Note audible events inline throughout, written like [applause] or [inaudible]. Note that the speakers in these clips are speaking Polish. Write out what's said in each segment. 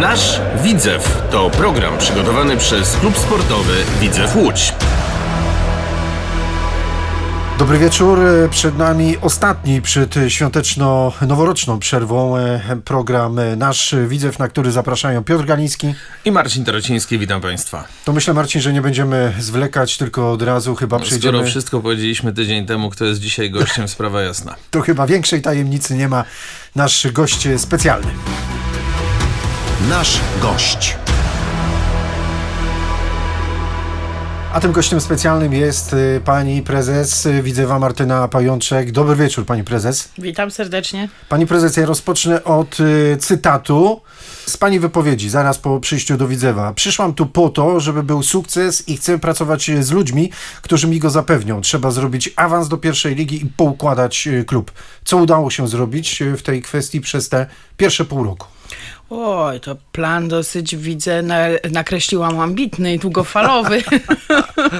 Nasz Widzew to program przygotowany przez klub sportowy Widzew Łódź. Dobry wieczór. Przed nami ostatni przed świąteczno-noworoczną przerwą e, program Nasz Widzew, na który zapraszają Piotr Galiński. I Marcin Tarociński, witam Państwa. To myślę, Marcin, że nie będziemy zwlekać, tylko od razu chyba przejdziemy... Skoro wszystko powiedzieliśmy tydzień temu, kto jest dzisiaj gościem, [laughs] sprawa jasna. To chyba większej tajemnicy nie ma. Nasz gość specjalny. Nasz gość. A tym gościem specjalnym jest y, pani prezes y, Widzewa Martyna Pajączek. Dobry wieczór, pani prezes. Witam serdecznie. Pani prezes, ja rozpocznę od y, cytatu z pani wypowiedzi, zaraz po przyjściu do Widzewa. Przyszłam tu po to, żeby był sukces i chcę pracować z ludźmi, którzy mi go zapewnią. Trzeba zrobić awans do pierwszej ligi i poukładać y, klub. Co udało się zrobić y, w tej kwestii przez te pierwsze pół roku? Oj, to plan dosyć widzę, na, nakreśliłam ambitny i długofalowy.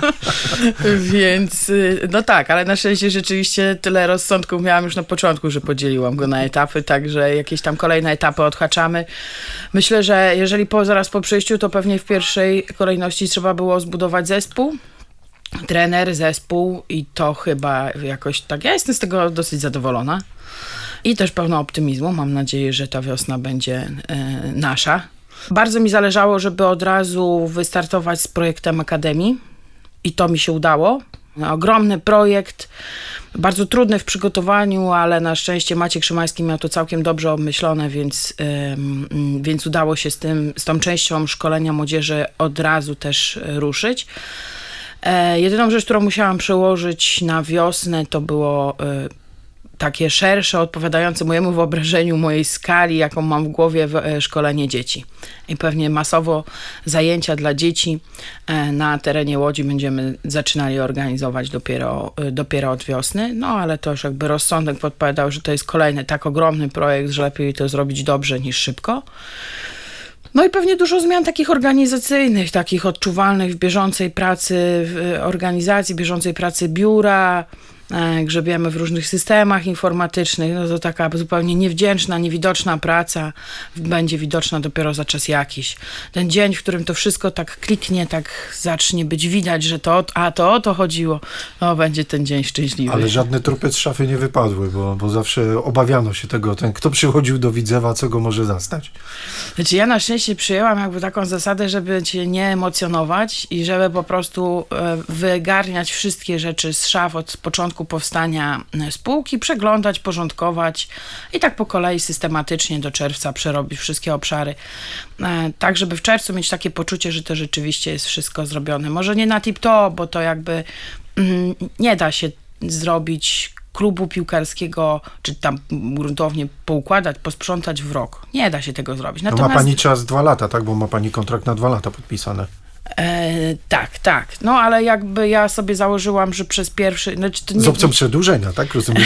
[laughs] Więc y, no tak, ale na szczęście rzeczywiście tyle rozsądku miałam już na początku, że podzieliłam go na etapy, także jakieś tam kolejne etapy odhaczamy. Myślę, że jeżeli po, zaraz po przyjściu, to pewnie w pierwszej kolejności trzeba było zbudować zespół. Trener, zespół i to chyba jakoś tak. Ja jestem z tego dosyć zadowolona i też pełna optymizmu. Mam nadzieję, że ta wiosna będzie e, nasza. Bardzo mi zależało, żeby od razu wystartować z projektem Akademii i to mi się udało. Ogromny projekt, bardzo trudny w przygotowaniu, ale na szczęście Maciek Szymański miał to całkiem dobrze obmyślone, więc, więc udało się z, tym, z tą częścią szkolenia młodzieży od razu też ruszyć. E, jedyną rzecz, którą musiałam przełożyć na wiosnę, to było e, takie szersze, odpowiadające mojemu wyobrażeniu, mojej skali, jaką mam w głowie, e, szkolenie dzieci. I pewnie masowo zajęcia dla dzieci e, na terenie Łodzi będziemy zaczynali organizować dopiero, e, dopiero od wiosny. No ale to już jakby rozsądek podpowiadał, że to jest kolejny tak ogromny projekt, że lepiej to zrobić dobrze niż szybko. No i pewnie dużo zmian takich organizacyjnych, takich odczuwalnych w bieżącej pracy w organizacji, bieżącej pracy biura, grzebiemy w różnych systemach informatycznych, no to taka zupełnie niewdzięczna, niewidoczna praca będzie widoczna dopiero za czas jakiś. Ten dzień, w którym to wszystko tak kliknie, tak zacznie być widać, że to, a to o to chodziło, no będzie ten dzień szczęśliwy. Ale żadne trupy z szafy nie wypadły, bo, bo zawsze obawiano się tego, ten, kto przychodził do Widzewa, co go może zastać. Znaczy ja na szczęście przyjęłam jakby taką zasadę, żeby cię nie emocjonować i żeby po prostu e, wygarniać wszystkie rzeczy z szaf od początku powstania e, spółki, przeglądać, porządkować i tak po kolei systematycznie do czerwca przerobić wszystkie obszary. E, Tak, żeby w czerwcu mieć takie poczucie, że to rzeczywiście jest wszystko zrobione. Może nie na tip-top, bo to jakby mm, nie da się zrobić klubu piłkarskiego, czy tam gruntownie poukładać, posprzątać w rok. Nie da się tego zrobić. No ma pani czas dwa lata, tak? Bo ma pani kontrakt na dwa lata podpisane. E, tak, tak. No ale jakby ja sobie założyłam, że przez pierwszy. Znaczy to nie, Z opcją przedłużenia, tak? Rozumiem.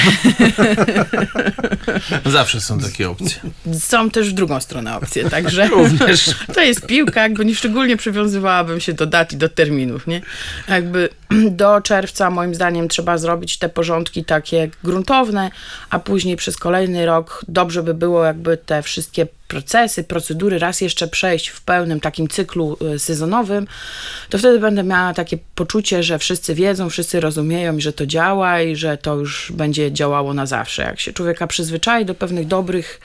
[laughs] Zawsze są takie opcje. Są też w drugą stronę opcje, także [laughs] Również. to jest piłka, jakby nie szczególnie przywiązywałabym się do dat i do terminów, nie? Jakby [clears throat] do czerwca moim zdaniem trzeba zrobić te porządki takie gruntowne, a później przez kolejny rok dobrze by było jakby te wszystkie procesy, procedury raz jeszcze przejść w pełnym takim cyklu y, sezonowym, to wtedy będę miała takie poczucie, że wszyscy wiedzą, wszyscy rozumieją i że to działa i że to już będzie działało na zawsze. Jak się człowieka przyzwyczai do pewnych dobrych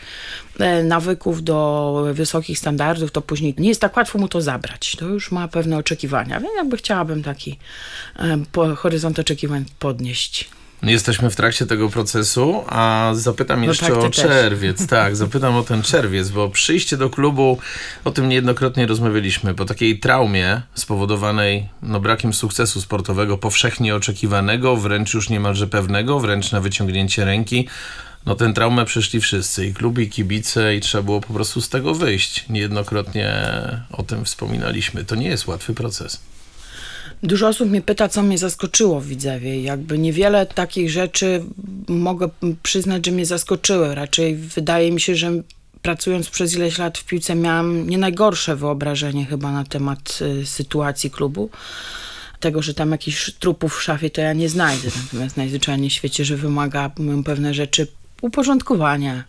e, nawyków, do wysokich standardów, to później nie jest tak łatwo mu to zabrać. To już ma pewne oczekiwania, więc jakby chciałabym taki e, horyzont oczekiwań podnieść. Jesteśmy w trakcie tego procesu, a zapytam No jeszcze tak, o też. czerwiec. [laughs] Tak, zapytam o ten czerwiec, bo przyjście do klubu, o tym niejednokrotnie rozmawialiśmy, po takiej traumie spowodowanej no, brakiem sukcesu sportowego, powszechnie oczekiwanego, wręcz już niemalże pewnego, wręcz na wyciągnięcie ręki. No tę traumę przeszli wszyscy, i kluby, i kibice, i trzeba było po prostu z tego wyjść. Niejednokrotnie o tym wspominaliśmy. To nie jest łatwy proces. Dużo osób mnie pyta, co mnie zaskoczyło w Widzewie. Jakby niewiele takich rzeczy mogę przyznać, że mnie zaskoczyły. Raczej wydaje mi się, że pracując przez ileś lat w piłce miałam nie najgorsze wyobrażenie chyba na temat y, sytuacji klubu. Tego, że tam jakichś trupów w szafie to ja nie znajdę. Natomiast najzwyczajniej w świecie, że wymaga pewne rzeczy uporządkowania,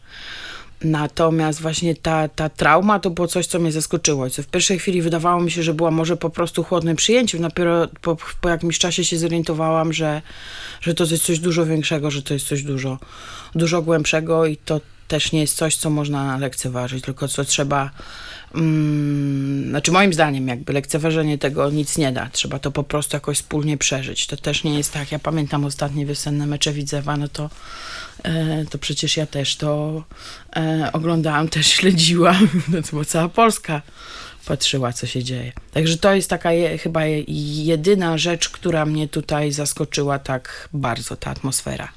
Natomiast właśnie ta, ta trauma to było coś, co mnie zaskoczyło. Co w pierwszej chwili wydawało mi się, że była może po prostu chłodnym przyjęciem. Dopiero po, po jakimś czasie się zorientowałam, że, że to jest coś dużo większego, że to jest coś dużo, dużo głębszego i to też nie jest coś, co można lekceważyć, tylko co trzeba. Mm, znaczy, moim zdaniem, jakby lekceważenie tego nic nie da. Trzeba to po prostu jakoś wspólnie przeżyć. To też nie jest tak. Ja pamiętam ostatnie wiosenne mecze Widzewa, no to, e, to przecież ja też to e, oglądałam, też śledziłam. No [laughs] to była cała Polska patrzyła, co się dzieje. Także to jest taka je, chyba je- jedyna rzecz, która mnie tutaj zaskoczyła tak bardzo, ta atmosfera.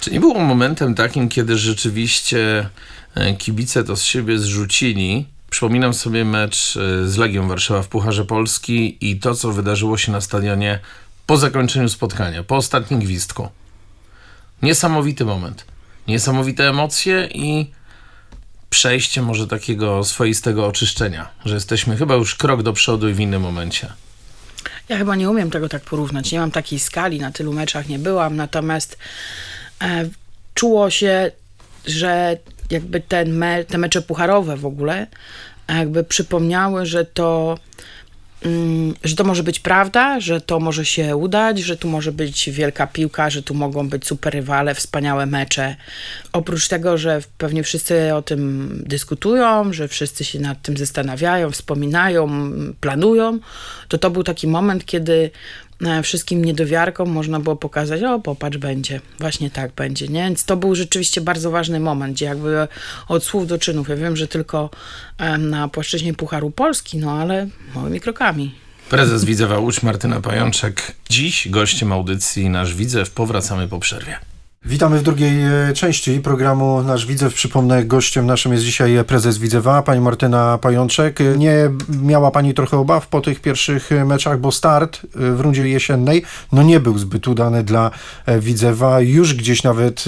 Czy nie było momentem takim, kiedy rzeczywiście e, kibice to z siebie zrzucili? Przypominam sobie mecz e, z Legią Warszawa w Pucharze Polski i to, co wydarzyło się na stadionie po zakończeniu spotkania, po ostatnim gwizdku. Niesamowity moment. Niesamowite emocje i przejście może takiego swoistego oczyszczenia, że jesteśmy chyba już krok do przodu i w innym momencie. Ja chyba nie umiem tego tak porównać. Nie mam takiej skali, na tylu meczach nie byłam, natomiast e, czuło się, że jakby ten me, te mecze pucharowe w ogóle e, jakby przypomniały, że to że to może być prawda, że to może się udać, że tu może być wielka piłka, że tu mogą być super rywale, wspaniałe mecze. Oprócz tego, że pewnie wszyscy o tym dyskutują, że wszyscy się nad tym zastanawiają, wspominają, planują, to to był taki moment, kiedy wszystkim niedowiarkom można było pokazać, o popatrz, będzie, właśnie tak będzie, nie? Więc to był rzeczywiście bardzo ważny moment, gdzie jakby od słów do czynów. Ja wiem, że tylko na płaszczyźnie Pucharu Polski, no ale małymi krokami. Prezes Widzewa Łódź Martyna Pajączek. Dziś gościem audycji Nasz Widzew. Powracamy po przerwie. Witamy w drugiej e, części programu Nasz Widzew. Przypomnę, gościem naszym jest dzisiaj prezes Widzewa, pani Martyna Pajączek. Nie miała pani trochę obaw po tych pierwszych meczach, bo start e, w rundzie jesiennej no nie był zbyt udany dla e, Widzewa. Już gdzieś nawet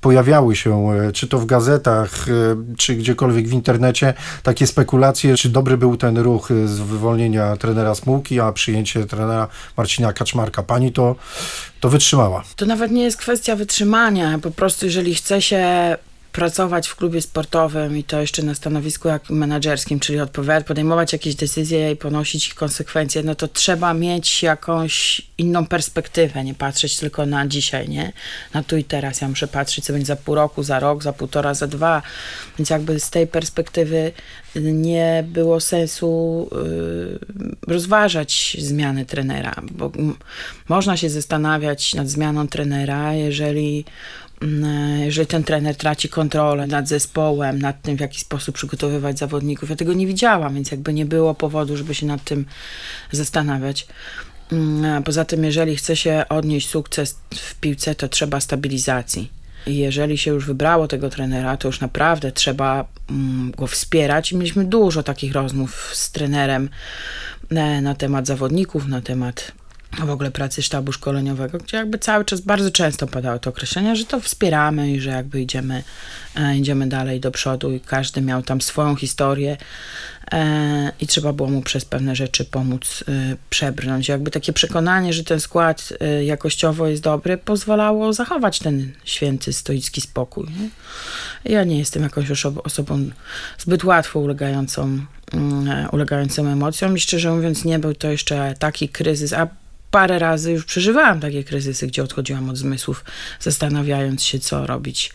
pojawiały się, czy to w gazetach, czy gdziekolwiek w internecie, takie spekulacje, czy dobry był ten ruch z wywolnienia trenera Smułki, a przyjęcie trenera Marcina Kaczmarka. Pani to, to wytrzymała. To nawet nie jest kwestia wytrzymania. Po prostu, jeżeli chce się pracować w klubie sportowym i to jeszcze na stanowisku jak menedżerskim, czyli podejmować jakieś decyzje i ponosić ich konsekwencje, no to trzeba mieć jakąś inną perspektywę, nie patrzeć tylko na dzisiaj, nie? Na tu i teraz. Ja muszę patrzeć, co będzie za pół roku, za rok, za półtora, za dwa. Więc jakby z tej perspektywy nie było sensu y, rozważać zmiany trenera, bo można się zastanawiać nad zmianą trenera, jeżeli jeżeli ten trener traci kontrolę nad zespołem, nad tym, w jaki sposób przygotowywać zawodników. Ja tego nie widziałam, więc jakby nie było powodu, żeby się nad tym zastanawiać. Mm, Poza tym, jeżeli chce się odnieść sukces w piłce, to trzeba stabilizacji. Jeżeli się już wybrało tego trenera, to już naprawdę trzeba mm, go wspierać. Mieliśmy dużo takich rozmów z trenerem e, na temat zawodników, na temat w ogóle pracy sztabu szkoleniowego, gdzie jakby cały czas bardzo często padały te określenia, że to wspieramy i że jakby idziemy, e, idziemy dalej do przodu i każdy miał tam swoją historię e, i trzeba było mu przez pewne rzeczy pomóc e, przebrnąć. Jakby takie przekonanie, że ten skład jakościowo jest dobry, pozwalało zachować ten święty, stoicki spokój. Ja nie jestem jakąś osobą zbyt łatwo ulegającą, mm, emocjom i szczerze mówiąc nie był to jeszcze taki kryzys, a parę razy już przeżywałam takie kryzysy, gdzie odchodziłam od zmysłów, zastanawiając się, co robić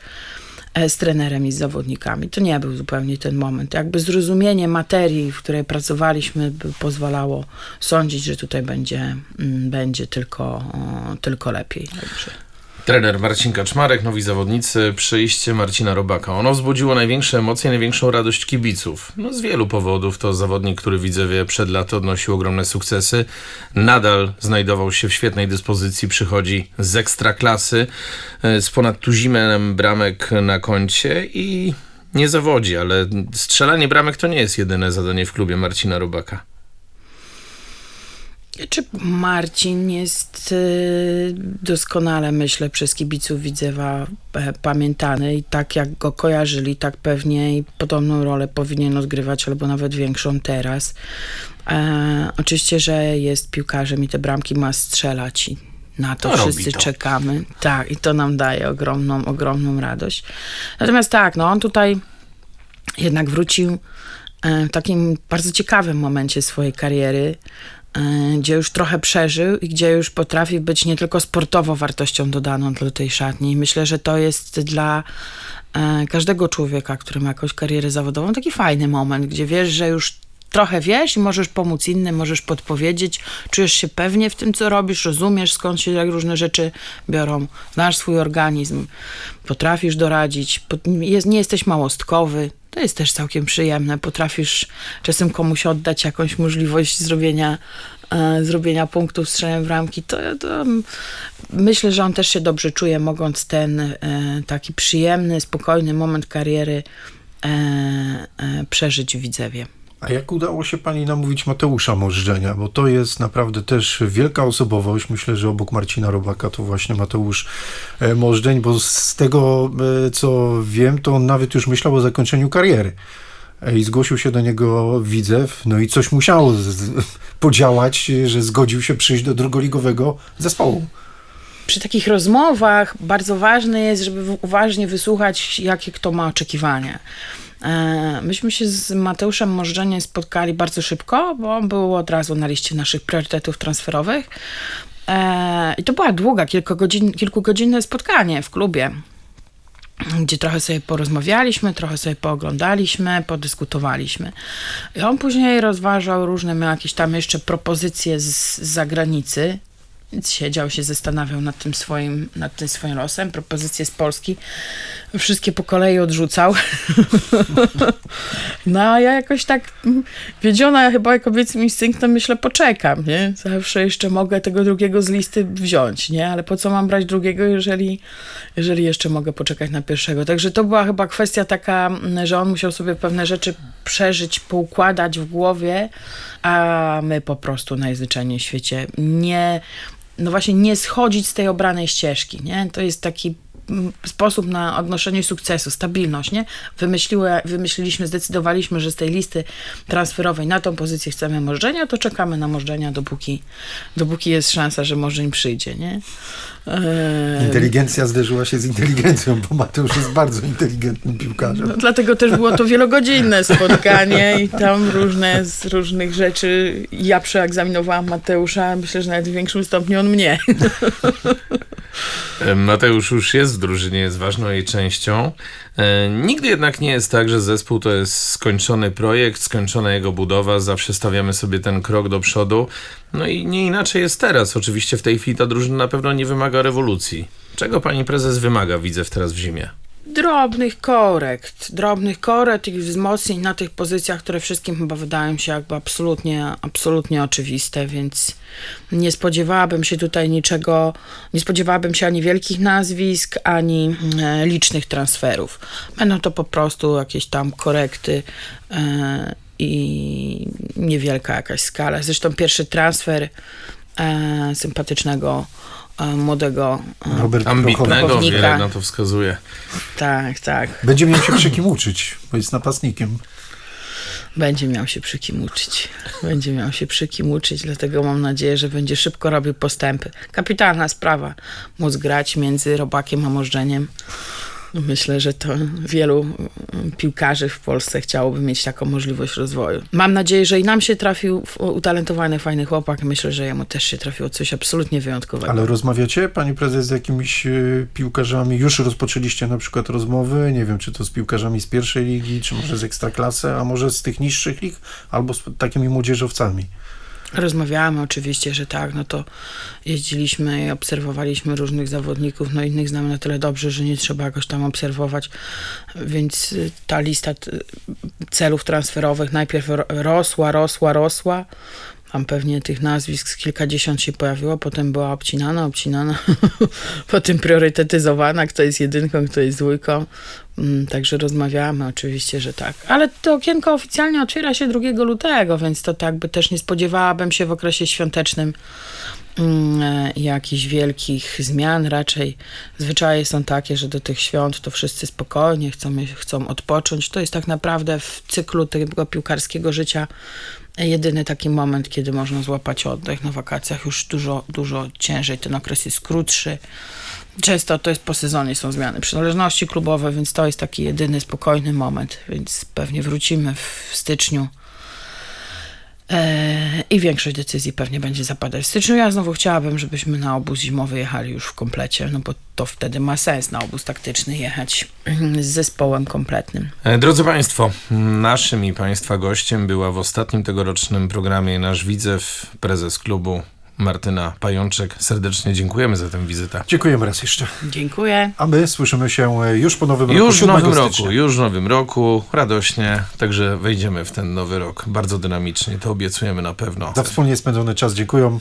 e, z trenerem i z zawodnikami. To nie był zupełnie ten moment. Jakby zrozumienie materii, w której pracowaliśmy, pozwalało sądzić, że tutaj będzie, mm, będzie tylko, tylko lepiej. Także. Trener Marcin Kaczmarek, nowi zawodnicy, przyjście Marcina Robaka. Ono wzbudziło największe emocje, największą radość kibiców. No z wielu powodów to zawodnik, który Widzewie przed laty odnosił ogromne sukcesy. Nadal znajdował się w świetnej dyspozycji, przychodzi z ekstraklasy, e, z ponad tuzimenem bramek na koncie i nie zawodzi, ale strzelanie bramek to nie jest jedyne zadanie w klubie Marcina Robaka. Czy Marcin jest y, doskonale, myślę, przez kibiców Widzewa e, pamiętany i tak jak go kojarzyli, tak pewnie i podobną rolę powinien odgrywać, albo nawet większą teraz. E, oczywiście, że jest piłkarzem i te bramki ma strzelać i na to wszyscy to. czekamy. Tak, i to nam daje ogromną, ogromną radość. Natomiast tak, no on tutaj jednak wrócił e, w takim bardzo ciekawym momencie swojej kariery, gdzie już trochę przeżył i gdzie już potrafi być nie tylko sportowo wartością dodaną do tej szatni. Myślę, że to jest dla e, każdego człowieka, który ma jakąś karierę zawodową, taki fajny moment, gdzie wiesz, że już trochę wiesz i możesz pomóc innym, możesz podpowiedzieć, czujesz się pewnie w tym, co robisz, rozumiesz, skąd się jak różne rzeczy biorą, znasz swój organizm, potrafisz doradzić, nie jesteś małostkowy, to jest też całkiem przyjemne, potrafisz czasem komuś oddać jakąś możliwość zrobienia, e, zrobienia punktów strzelem w ramki, to, to mm, myślę, że on też się dobrze czuje, mogąc ten e, taki przyjemny, spokojny moment kariery e, e, przeżyć w Widzewie. A jak udało się pani namówić Mateusza Możdżenia? Bo to jest naprawdę też wielka osobowość. Myślę, że obok Marcina Robaka to właśnie Mateusz e, Możdżeń, bo z tego, e, co wiem, to on nawet już myślał o zakończeniu kariery. E, I zgłosił się do niego Widzew, no i coś musiało podziałać, że zgodził się przyjść do drugoligowego zespołu. przy takich rozmowach bardzo ważne jest, żeby uważnie wysłuchać, jakie kto ma oczekiwania. E, Myśmy się z Mateuszem Możdżeniem spotkali bardzo szybko, bo on był od razu na liście naszych priorytetów transferowych. E, I to była długa, kilkugodzin, kilkugodzinne spotkanie w klubie, gdzie trochę sobie porozmawialiśmy, trochę sobie pooglądaliśmy, podyskutowaliśmy. I on później rozważał różne, miał jakieś tam jeszcze propozycje z, z zagranicy, więc siedział się, zastanawiał nad tym swoim, nad tym swoim losem. Propozycje z Polski wszystkie po kolei odrzucał. [laughs] no a ja jakoś tak mm, wiedziona chyba kobiecym instynktem myślę, poczekam, nie? Zawsze jeszcze mogę tego drugiego z listy wziąć, nie? Ale po co mam brać drugiego, jeżeli, jeżeli jeszcze mogę poczekać na pierwszego? Także to była chyba kwestia taka, mm, że on musiał sobie pewne rzeczy przeżyć, poukładać w głowie, a my po prostu najzwyczajniej w świecie nie, no właśnie nie schodzić z tej obranej ścieżki, nie? To jest taki sposób na odnoszenie sukcesu, stabilność, nie? Wymyśliły, wymyśliliśmy, zdecydowaliśmy, że z tej listy transferowej na tą pozycję chcemy możdżenia, to czekamy na możdżenia, dopóki, dopóki jest szansa, że możdżeń przyjdzie, nie? Eee, Inteligencja zderzyła się z inteligencją, bo Mateusz jest bardzo inteligentnym piłkarzem. No, dlatego też było to wielogodzinne spotkanie i tam różne z różnych rzeczy. Ja przeegzaminowałam Mateusza, myślę, że nawet w większym stopniu on mnie. Mateusz już jest w drużynie, jest ważną jej częścią. E, Nigdy jednak nie jest tak, że zespół to jest skończony projekt, skończona jego budowa, zawsze stawiamy sobie ten krok do przodu. No i nie inaczej jest teraz. Oczywiście w tej chwili ta drużyna na pewno nie wymaga rewolucji. Czego pani prezes wymaga, widzę teraz w zimie? Drobnych korekt, drobnych korekt i wzmocnień na tych pozycjach, które wszystkim chyba wydają się jakby absolutnie, absolutnie oczywiste, więc nie spodziewałabym się tutaj niczego, nie spodziewałabym się ani wielkich nazwisk, ani e, licznych transferów. Będą to po prostu jakieś tam korekty e, i niewielka jakaś skala. Zresztą pierwszy transfer e, sympatycznego, młodego e, Robert Ambitnego, wiele na to wskazuje. tak, tak. Będzie miał się przy kim uczyć, bo jest napastnikiem. Będzie miał się przy kim uczyć. Będzie miał się przy kim uczyć, dlatego mam nadzieję, że będzie szybko robił postępy. Kapitalna sprawa, móc grać między robakiem a możdżeniem. Myślę, że to wielu mm, piłkarzy w Polsce chciałoby mieć taką możliwość rozwoju. Mam nadzieję, że i nam się trafił utalentowany, fajny chłopak. Myślę, że jemu też się trafiło coś absolutnie wyjątkowego. Ale rozmawiacie, pani prezes, z jakimiś e, piłkarzami? Już rozpoczęliście na przykład rozmowy, nie wiem, czy to z piłkarzami z pierwszej ligi, czy może z ekstraklasy, a może z tych niższych lig, albo z takimi młodzieżowcami. Rozmawiamy oczywiście, że tak, no to jeździliśmy i obserwowaliśmy różnych zawodników, no innych znamy na tyle dobrze, że nie trzeba jakoś tam obserwować, więc y, ta lista t- celów transferowych najpierw ro- rosła, rosła, rosła, tam pewnie tych nazwisk z kilkadziesiąt się pojawiło, potem była obcinana, obcinana, [laughs] potem priorytetyzowana, kto jest jedynką, kto jest dwójką, Mm, Także rozmawiamy oczywiście, że tak. Ale to okienko oficjalnie otwiera się 2 lutego, więc to tak by też nie spodziewałabym się w okresie świątecznym jakichś wielkich zmian. Raczej zwyczaje są takie, że do tych świąt to wszyscy spokojnie chcą, chcą odpocząć. To jest tak naprawdę w cyklu tego piłkarskiego życia jedyny taki moment, kiedy można złapać oddech. Na wakacjach już dużo, dużo ciężej, ten okres jest krótszy. Często to jest po sezonie są zmiany przynależności klubowe, więc to jest taki jedyny spokojny moment, więc pewnie wrócimy w styczniu. Eee, I większość decyzji pewnie będzie zapadać w styczniu. Ja znowu chciałabym, żebyśmy na obóz zimowy jechali już w komplecie, no bo to wtedy ma sens na obóz taktyczny jechać z zespołem kompletnym. E, Drodzy Państwo, naszym i Państwa gościem była w ostatnim tegorocznym programie nasz widzew, prezes klubu Martyna Pajączek. Serdecznie dziękujemy za tę wizytę. Dziękujemy raz jeszcze. Dziękuję. A my słyszymy się e, już po nowym roku. Już w 7 nowym roku, już w nowym roku, radośnie, także wejdziemy w ten nowy rok bardzo dynamicznie, to obiecujemy na pewno. Za wspólnie spędzony czas dziękuję.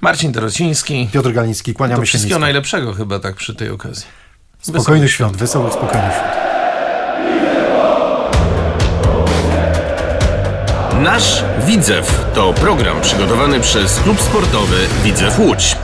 Marcin Dorociński, Piotr Galiński, to kłaniamy się wszystkiego nisko. najlepszego chyba tak przy tej okazji. Spokojnych świąt, wesołych, spokojnych świąt. Nasz Widzew to program przygotowany przez klub sportowy Widzew Łódź.